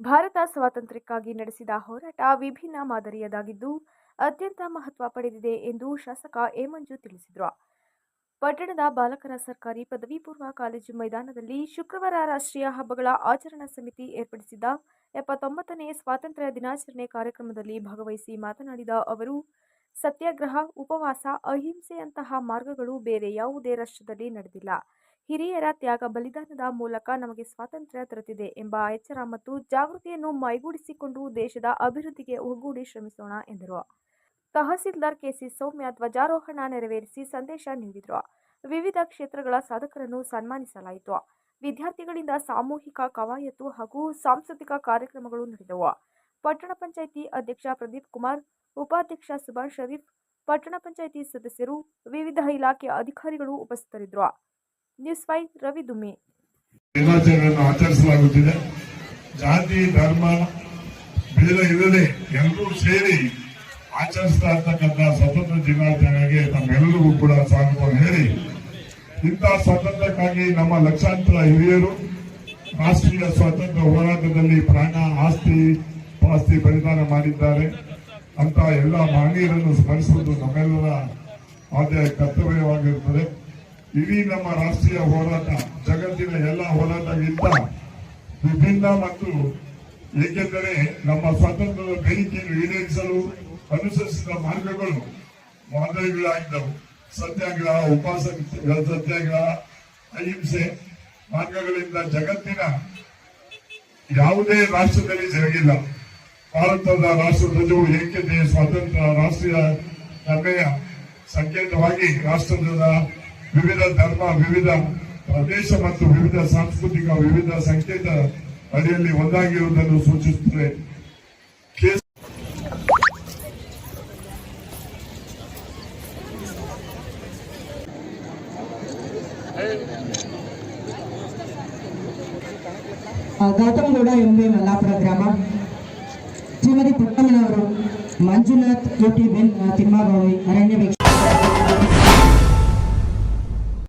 ಭಾರತ ಸ್ವಾತಂತ್ರ್ಯಕ್ಕಾಗಿ ನಡೆಸಿದ ಹೋರಾಟ ವಿಭಿನ್ನ ಮಾದರಿಯದಾಗಿದ್ದು, ಅತ್ಯಂತ ಮಹತ್ವ ಪಡೆದಿದೆ ಎಂದು ಶಾಸಕ ಹೇಮಂಜು ತಿಳಿಸಿದರು. ಪಟ್ಟಣದ ಬಾಲಕರ ಸರ್ಕಾರಿ ಪದವಿ ಪೂರ್ವ ಕಾಲೇಜು ಮೈದಾನದಲ್ಲಿ ಶುಕ್ರವಾರ ರಾಷ್ಟ್ರೀಯ ಹಬ್ಬಗಳ ಆಚರಣಾ ಸಮಿತಿ ಏರ್ಪಡಿಸಿದ್ದ ಎಪ್ಪತ್ತೊಂಬತ್ತನೇ ಸ್ವಾತಂತ್ರ್ಯ ದಿನಾಚರಣೆ ಕಾರ್ಯಕ್ರಮದಲ್ಲಿ ಭಾಗವಹಿಸಿ ಮಾತನಾಡಿದ ಅವರು, ಸತ್ಯಾಗ್ರಹ, ಉಪವಾಸ, ಅಹಿಂಸೆಯಂತಹ ಮಾರ್ಗಗಳು ಬೇರೆ ಯಾವುದೇ ರಾಷ್ಟ್ರದಲ್ಲಿ ನಡೆದಿಲ್ಲ. ಹಿರಿಯರ ತ್ಯಾಗ ಬಲಿದಾನದ ಮೂಲಕ ನಮಗೆ ಸ್ವಾತಂತ್ರ್ಯ ದೊರೆತಿದೆ ಎಂಬ ಎಚ್ಚರ ಮತ್ತು ಜಾಗೃತಿಯನ್ನು ಮೈಗೂಡಿಸಿಕೊಂಡು ದೇಶದ ಅಭಿವೃದ್ಧಿಗೆ ಒಗ್ಗೂಡಿ ಶ್ರಮಿಸೋಣ ಎಂದರು. ತಹಸೀಲ್ದಾರ್ ಕೆಸಿ ಸೌಮ್ಯ ಧ್ವಜಾರೋಹಣ ನೆರವೇರಿಸಿ ಸಂದೇಶ ನೀಡಿದರು. ವಿವಿಧ ಕ್ಷೇತ್ರಗಳ ಸಾಧಕರನ್ನು ಸನ್ಮಾನಿಸಲಾಯಿತು. ವಿದ್ಯಾರ್ಥಿಗಳಿಂದ ಸಾಮೂಹಿಕ ಕವಾಯತು ಹಾಗೂ ಸಾಂಸ್ಕೃತಿಕ ಕಾರ್ಯಕ್ರಮಗಳು ನಡೆದವು. ಪಟ್ಟಣ ಪಂಚಾಯಿತಿ ಅಧ್ಯಕ್ಷ ಪ್ರದೀಪ್ ಕುಮಾರ್, ಉಪಾಧ್ಯಕ್ಷ ಸುಭಾಷ್ ಶರೀಫ್, ಪಟ್ಟಣ ಪಂಚಾಯಿತಿ ಸದಸ್ಯರು, ವಿವಿಧ ಇಲಾಖೆ ಅಧಿಕಾರಿಗಳು ಉಪಸ್ಥಿತರಿದ್ದರು. ನ್ಯೂಸ್ ರವಿ ದುಮೆ ದಿನಾಚರಣೆಯನ್ನು ಆಚರಿಸಲಾಗುತ್ತಿದೆ. ಜಾತಿ, ಧರ್ಮ ಬೇರೆ ಇಲ್ಲದೆ ಎಲ್ಲರೂ ಸೇರಿ ಆಚರಿಸ್ತಾ ಇರ್ತಕ್ಕಂಥ ಸ್ವತಂತ್ರ ದಿನಾಚರಣೆಗೆ ನಮ್ಮೆಲ್ಲರಿಗೂ ಕೂಡ ಸ್ವಾಗತವನ್ನು ಹೇಳಿ ಇಂತಹ ಸ್ವಾತಂತ್ರ್ಯಕ್ಕಾಗಿ ನಮ್ಮ ಲಕ್ಷಾಂತರ ಹಿರಿಯರು ರಾಷ್ಟ್ರೀಯ ಸ್ವಾತಂತ್ರ್ಯ ಹೋರಾಟದಲ್ಲಿ ಪ್ರಾಣ ಆಸ್ತಿ, ಪಾಸ್ತಿ ಬಲಿದಾನ ಮಾಡಿದ್ದಾರೆ. ಅಂತ ಎಲ್ಲ ಮಹನೀಯರನ್ನು ಸ್ಮರಿಸುವುದು ನಮ್ಮೆಲ್ಲರ ಆದ್ಯ, ಕರ್ತವ್ಯವಾಗಿರುತ್ತದೆ. ಇಡೀ ನಮ್ಮ ರಾಷ್ಟ್ರೀಯ ಹೋರಾಟ, ಜಗತ್ತಿನ ಎಲ್ಲ ಹೋರಾಟಗಿಂತ ವಿಭಿನ್ನ ಮತ್ತು ಏಕೆಂದರೆ ನಮ್ಮ ಸ್ವಾತಂತ್ರ್ಯದ ಬೇಡಿಕೆಯನ್ನು ಈಡೇರಿಸಲು ಅನುಸರಿಸಿದ ಮಾರ್ಗಗಳು ಮಾದರಿಗಳಾಗಿದ್ದವು. ಸತ್ಯಾಗ್ರಹ ಉಪವಾಸ ಸತ್ಯಾಗ್ರಹ, ಅಹಿಂಸೆ ಮಾರ್ಗಗಳಿಂದ ಜಗತ್ತಿನ ಯಾವುದೇ ರಾಷ್ಟ್ರದಲ್ಲಿ ಜರುಗಿಲ್ಲ. ಭಾರತದ ರಾಷ್ಟ್ರ ಧ್ವಜವು ಸ್ವಾತಂತ್ರ್ಯ, ರಾಷ್ಟ್ರೀಯ ಸಂಕೇತವಾಗಿ ರಾಷ್ಟ್ರದ ವಿವಿಧ ಧರ್ಮ, ವಿವಿಧ ಪ್ರದೇಶ ಮತ್ತು ವಿವಿಧ ಸಾಂಸ್ಕೃತಿಕ, ವಿವಿಧ ಸಂಕೇತ ಅಡಿಯಲ್ಲಿ ಒಂದಾಗಿರುವುದನ್ನು ಸೂಚಿಸುತ್ತದೆ. ಗೌತಮಗೌಡ ಗೌತಮ್ ಗೌಡ ಎಂಬೆ ಮಲ್ಲಾಪುರ ಗ್ರಾಮ. ಶ್ರೀಮತಿ ಪುಟ್ಟಮ್ಮನವರು ಮಂಜುನಾಥ್ ಕೋಟಿ ಬೆನ್ ತಿಮ್ಮಾಭಾವಿ, ಅರಣ್ಯ